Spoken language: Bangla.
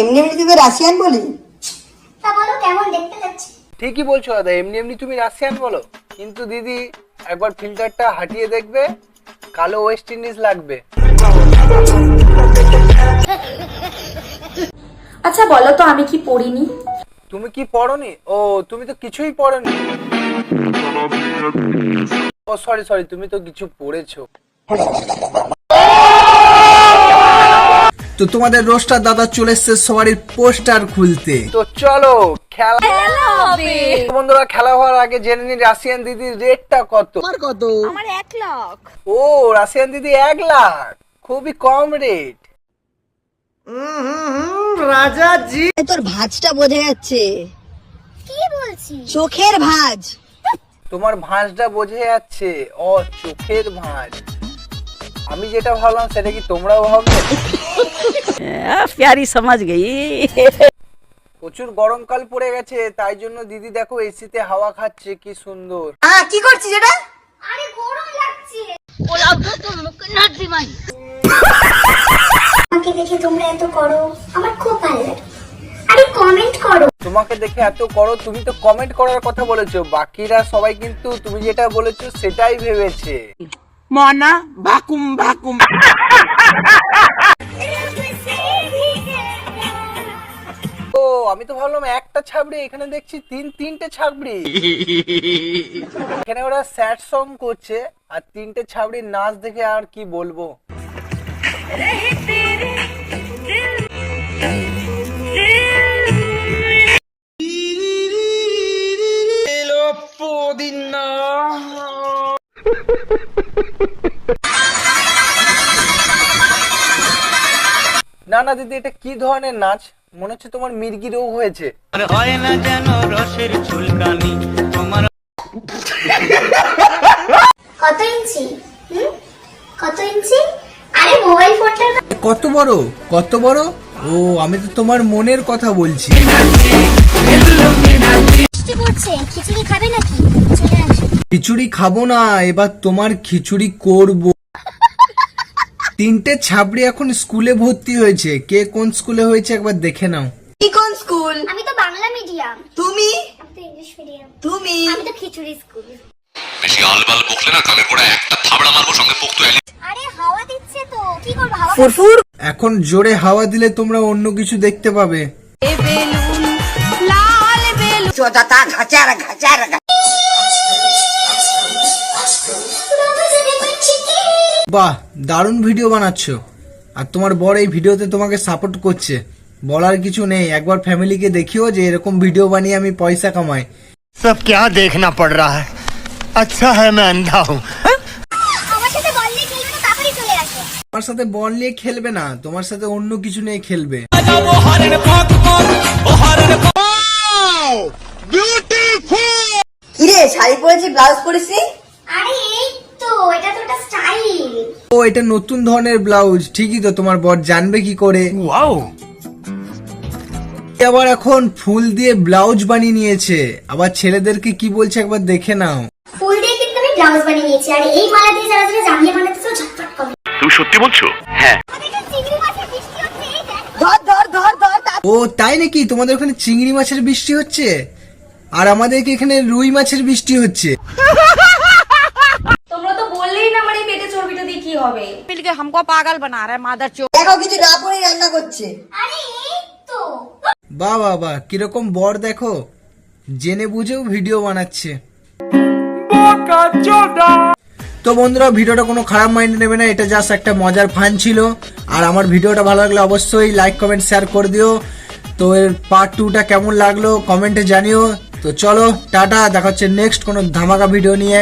এমনি এমনি তোকে রাশিয়ান বলি? তা বলো কেমন দেখতে যাচ্ছে? ঠিকই বলছো দাদা এমনি এমনি তুমি রাশিয়ান বলো। কিন্তু দিদি একবার ফিল্টারটা হাটিয়ে দেখবে কালো ওয়েস্ট ইন্ডিজ লাগবে। আচ্ছা বলো তো আমি কি পড়িনি? তুমি কি পড়নি? ও তুমি তো কিছুই পড়নি। ও সরি সরি তুমি তো কিছু পড়েছো। তো তোমাদের রোস্টার দাদা চলে এসছে সবারই পোস্টার খুলতে। তো চলো খেলা বন্ধুরা খেলা হওয়ার আগে জেনে নি রাশিয়ান দিদির রেটটা কত? কত? এক লাখ। ও রাশিয়ান দিদি এক লাখ। খুবই কম রেট। তোর ভাঁজটা বোঝা যাচ্ছে। কি বলছি চোখের ভাঁজ। তোমার ভাঁজটা বোঝে যাচ্ছে। ও চোখের ভাঁজ। আমি যেটা ভাবলাম সেটা কি তোমরাও ভাবলে প্যারি সমাজ গেই। প্রচুর গরমকাল পড়ে গেছে তাই জন্য দিদি দেখো এসিতে হাওয়া খাচ্ছে কি সুন্দর। হ্যাঁ কি করছিস এটা? আরে গরম লাগছে। ওলাও তো মুখ না দি মাই। আমাকে দেখে তোমরা এত করো আমার খুব ভালো লাগে। আরে কমেন্ট করো। তোমাকে দেখে এত করো তুমি তো কমেন্ট করার কথা বলেছ বাকিরা সবাই কিন্তু তুমি যেটা বলেছ সেটাই ভেবেছে। মনা ভাকুম ভাকুম আমি তো ভাবলাম একটা ছাবড়ি এখানে দেখছি তিন তিনটে ছাবড়ি এখানে ওরা স্যাড সং করছে আর তিনটে ছাবড়ির নাচ দেখে আর কি বলব। না না দিদি এটা কি ধরনের নাচ? মনে হচ্ছে তোমার মির্গি রোগ হয়েছে কত ইঞ্চি? কত ইঞ্চি? আরে মোবাইল ফোনটার কত বড়? কত বড়? ও আমি তো তোমার মনের কথা বলছি। খিচুড়ি খাবে নাকি? খিচুড়ি খাব না এবার তোমার খিচুড়ি করব। তিনটে ছাবড়ি এখন স্কুলে ভর্তি হয়েছে। কে কোন স্কুলে হয়েছে একবার দেখে নাও। কি কোন স্কুল? আমি তো বাংলা মিডিয়াম। তুমি? আমি তো ইংলিশ মিডিয়াম। তুমি? আমি তো খিচুড়ি স্কুল। বেশি আলবাল বকলে না কানের গোড়া একটা থাবড়া মারবো সঙ্গে পোক্ত এলি। আরে হাওয়া দিচ্ছে তো। কি করব হাওয়া ফুরফুর? এখন জোরে হাওয়া দিলে তোমরা অন্য কিছু দেখতে পাবে। চোদাতা ঘাচার ঘাচার বাহ দারুণ ভিডিও বানাচ্ছো আর তোমার বর এই ভিডিওতে তোমাকে সাপোর্ট করছে বলার কিছু নেই একবার ফ্যামিলিকে দেখিও যে এরকম ভিডিও বানিয়ে আমি পয়সা কামাই सब क्या देखना पड़ रहा है अच्छा है मैं अंधा हूँ আমার সাথে বল নিয়ে খেলবে না তাড়াতাড়ি চলে আসো তোমার সাথে বল নিয়ে খেলবে না তোমার সাথে অন্য কিছু নিয়ে খেলবে কিরে শাড়ি পরেছি ব্লাউজ পরেছি এটা নতুন ধরনের ব্লাউজ। ঠিকই তো তোমার বর জানবে কি করে। वाओ আবার এখন ফুল দিয়ে ব্লাউজ বানিয়ে নিয়েছে। আবার ছেলেদেরকে কি বলছে একবার দেখে নাও। ফুল দিয়ে কিন্তু আমি ব্লাউজ বানিয়ে নিয়েছি আর এই মালা দিয়ে যারা যারা জামিয়ে বানাতেছো ঝটপট কমে তুমি সত্যি বলছো? হ্যাঁ। চিংড়ি মাছের বৃষ্টি হচ্ছে ধর ধর ধর ধর ও তাই নাকি? তোমাদের ওখানে চিংড়ি মাছের বৃষ্টি হচ্ছে? আর আমাদেরকে এখানে রুই মাছের বৃষ্টি হচ্ছে তোমরা তো বললেই না আমার এই পেটে চর্বিটা দিয়ে কি হবে? পিলকে हमको পাগল বানা রে মাদার চো দেখো কিছু না পড়ে রান্না করছে আরে তো বাহ বাহ বাহ কীরকম বর দেখো। জেনে বুঝেও ভিডিও বানাচ্ছে। তো বন্ধুরা ভিডিওটা কোনো খারাপ মাইন্ডে নেবে না এটা জাস্ট একটা মজার ফান ছিল। আর আমার ভিডিওটা ভালো লাগলে অবশ্যই লাইক কমেন্ট শেয়ার করে দিও। তো এর পার্ট টুটা কেমন লাগল কমেন্টে জানিও। তো চলো টাটা দেখা হচ্ছে নেক্সট কোনো ধামাকা ভিডিও নিয়ে।